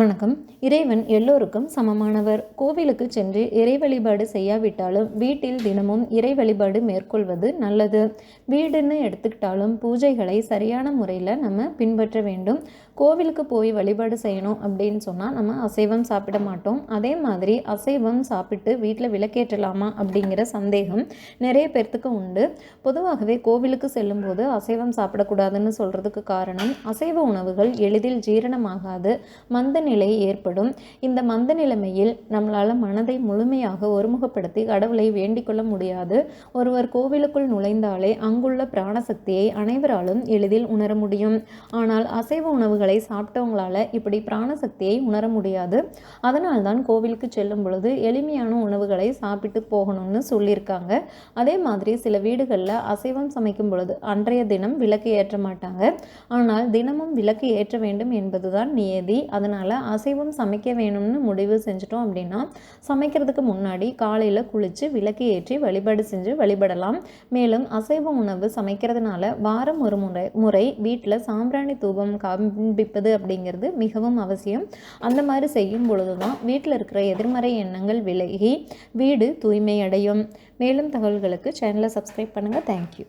வணக்கம். இறைவன் எல்லோருக்கும் சமமானவர். கோவிலுக்கு சென்று இறை வழிபாடு செய்யாவிட்டாலும் வீட்டில் தினமும் இறை வழிபாடு மேற்கொள்வது நல்லது. வீடுன்னு எடுத்துக்கிட்டாலும் பூஜைகளை சரியான முறையில் நம்ம பின்பற்ற வேண்டும். கோவிலுக்கு போய் வழிபாடு செய்யணும் அப்படின்னு சொன்னால் நம்ம அசைவம் சாப்பிட மாட்டோம். அதே மாதிரி அசைவம் சாப்பிட்டு வீட்டில் விளக்கேற்றலாமா அப்படிங்கிற சந்தேகம் நிறைய பேர்த்துக்கு உண்டு. பொதுவாகவே கோவிலுக்கு செல்லும்போது அசைவம் சாப்பிடக்கூடாதுன்னு சொல்கிறதுக்கு காரணம் அசைவ உணவுகள் எளிதில் ஜீரணமாகாது. மந்த நிலை ஏற்படும். இந்த மந்த நிலைமையில் நம்மளால் மனதை முழுமையாக ஒருமுகப்படுத்தி கடவுளை வேண்டிக்கொள்ள முடியாது. ஒருவர் கோவிலுக்குள் நுழைந்தாலே அங்குள்ள பிராணசக்தியை அனைவராலும் எளிதில் உணர முடியும். ஆனால் அசைவ உணவுகளை சாப்பிட்டவங்களால இப்படி பிராணசக்தியை உணர முடியாது. அதனால்தான் கோவிலுக்கு செல்லும் பொழுது எளிமையான உணவுகளை சாப்பிட்டு போகணும்னு சொல்லியிருக்காங்க. அதே மாதிரி சில வீடுகளில் அசைவம் சமைக்கும் பொழுது அன்றைய தினம் விளக்கு ஏற்ற மாட்டாங்க. ஆனால் தினமும் விளக்கு ஏற்ற வேண்டும் என்பதுதான் நியதி. அதனால் அசைவம் சமைக்க வேணும்னு முடிவு செஞ்சிட்டோம் அப்படின்னா சமைக்கிறதுக்கு முன்னாடி காலையில் குளித்து விளக்கு ஏற்றி வழிபாடு செஞ்சு வழிபடலாம். மேலும் அசைவ உணவு சமைக்கிறதுனால வாரம் ஒரு முறை முறை வீட்டில் சாம்பிராணி தூபம் காண்பிப்பது அப்படிங்கிறது மிகவும் அவசியம். அந்த மாதிரி செய்யும் பொழுது தான் வீட்டில் இருக்கிற எதிர்மறை எண்ணங்கள் விலகி வீடு தூய்மை அடையும் மேலும் தகவல்களுக்கு சேனலை சப்ஸ்கிரைப் பண்ணுங்கள் தேங்க்யூ